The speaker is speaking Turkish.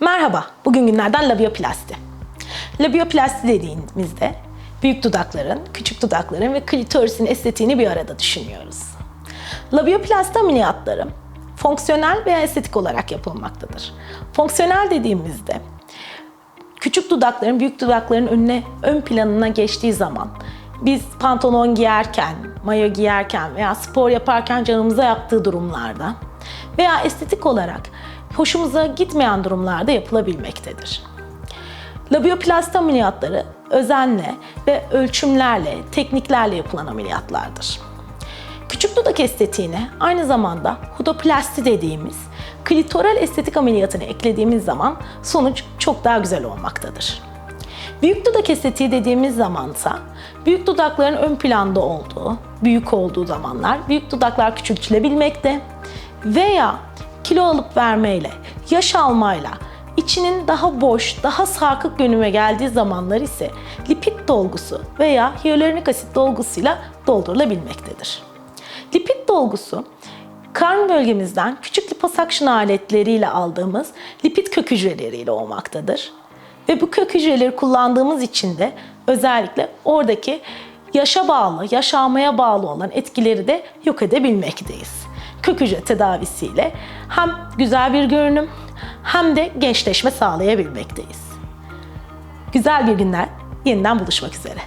Merhaba, bugün günlerden labioplasti. Labioplasti dediğimizde büyük dudakların, küçük dudakların ve klitorisin estetiğini bir arada düşünüyoruz. Labioplasti ameliyatları fonksiyonel veya estetik olarak yapılmaktadır. Fonksiyonel dediğimizde küçük dudakların büyük dudakların önüne ön planına geçtiği zaman biz pantolon giyerken, mayo giyerken veya spor yaparken canımıza yaktığı durumlarda veya estetik olarak hoşumuza gitmeyen durumlarda yapılabilmektedir. Labioplasti ameliyatları özenle ve ölçümlerle, tekniklerle yapılan ameliyatlardır. Küçük dudak estetiğine aynı zamanda hudoplasti dediğimiz klitoral estetik ameliyatını eklediğimiz zaman sonuç çok daha güzel olmaktadır. Büyük dudak estetiği dediğimiz zamansa büyük dudakların ön planda olduğu, büyük olduğu zamanlar büyük dudaklar küçültülebilmekte veya kilo alıp vermeyle, yaş almayla içinin daha boş, daha sarkık görünüme geldiği zamanlar ise lipid dolgusu veya hyaluronik asit dolgusuyla doldurulabilmektedir. Dolgusu karın bölgemizden küçük liposuction aletleriyle aldığımız lipid kök hücreleriyle olmaktadır. Ve bu kök hücreleri kullandığımız için de özellikle oradaki yaşa bağlı, yaşamaya bağlı olan etkileri de yok edebilmekteyiz. Kök hücre tedavisiyle hem güzel bir görünüm hem de gençleşme sağlayabilmekteyiz. Güzel bir günler yeniden buluşmak üzere.